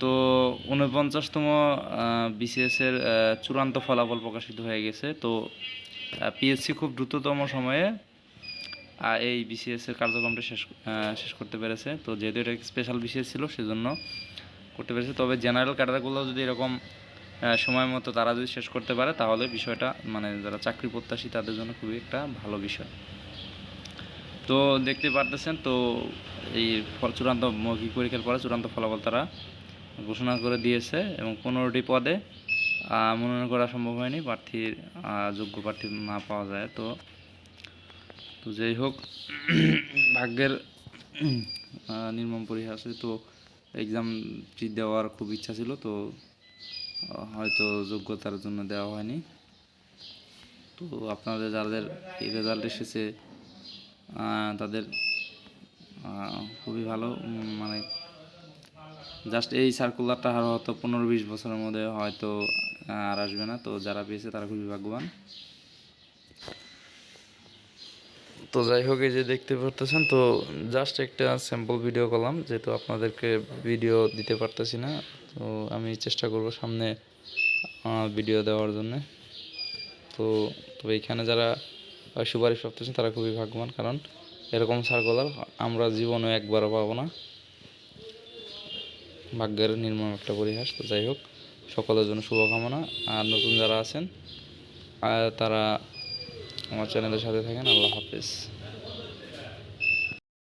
তো উনপঞ্চাশতম বিসিএসের চূড়ান্ত ফলাফল প্রকাশিত হয়ে গেছে। তো পিএসসি খুব দ্রুততম সময়ে এই বিসিএস এর কার্যক্রমটা শেষ শেষ করতে পেরেছে। তো যেহেতু এটা স্পেশাল বিসিএস ছিল, সেজন্য করতে পেরেছে। তবে জেনারেল ক্যাডারগুলো যদি এরকম সময় মতো তারা যদি শেষ করতে পারে, তাহলে বিষয়টা মানে যারা চাকরি প্রত্যাশী, তাদের জন্য খুবই একটা ভালো বিষয়। তো দেখতে পারতেছেন, তো এই চূড়ান্ত মৌখিক পরীক্ষার পরে চূড়ান্ত ফলাফল তারা ঘোষণা করে দিয়েছে এবং পনেরোটি পদে মনোনয়ন করা সম্ভব হয়নি, প্রার্থীর যোগ্য প্রার্থী না পাওয়া যায়। তো তো যাই হোক, ভাগ্যের নির্মম পরিহাসে তো এক্সাম দেওয়ার খুব ইচ্ছা ছিল, তো হয়তো যোগ্যতার জন্য দেওয়া হয়নি। তো আপনাদের যাদের এই রেজাল্ট এসেছে তাদের খুবই ভালো মানে জাস্ট এই সার্কুলারটা আর হয়তো পনেরো বিশ বছরের মধ্যে হয়তো আর আসবে না। তো যারা পেয়েছে তারা খুবই ভাগ্যবান। তো যাই হোক, এই যে দেখতে পারতেছেন, তো জাস্ট একটা স্যাম্পল ভিডিও করলাম, যেহেতু আপনাদেরকে ভিডিও দিতে পারতেছি না, তো আমি চেষ্টা করব সামনে ভিডিও দেওয়ার জন্য। তো তবে এখানে যারা সুপারিশ করতেছেন, তারা খুবই ভাগ্যবান, কারণ এরকম সার্কুলার আমরা জীবনে একবারও পাবো না। ভাগ্যের নির্মম একটা পরিহাস, তো যাই হোক, সকলের জন্য শুভকামনা। আর নতুন যারা আছেন তারা আমার চ্যানেলের সাথে থাকেন, আল্লাহ হাফেজ।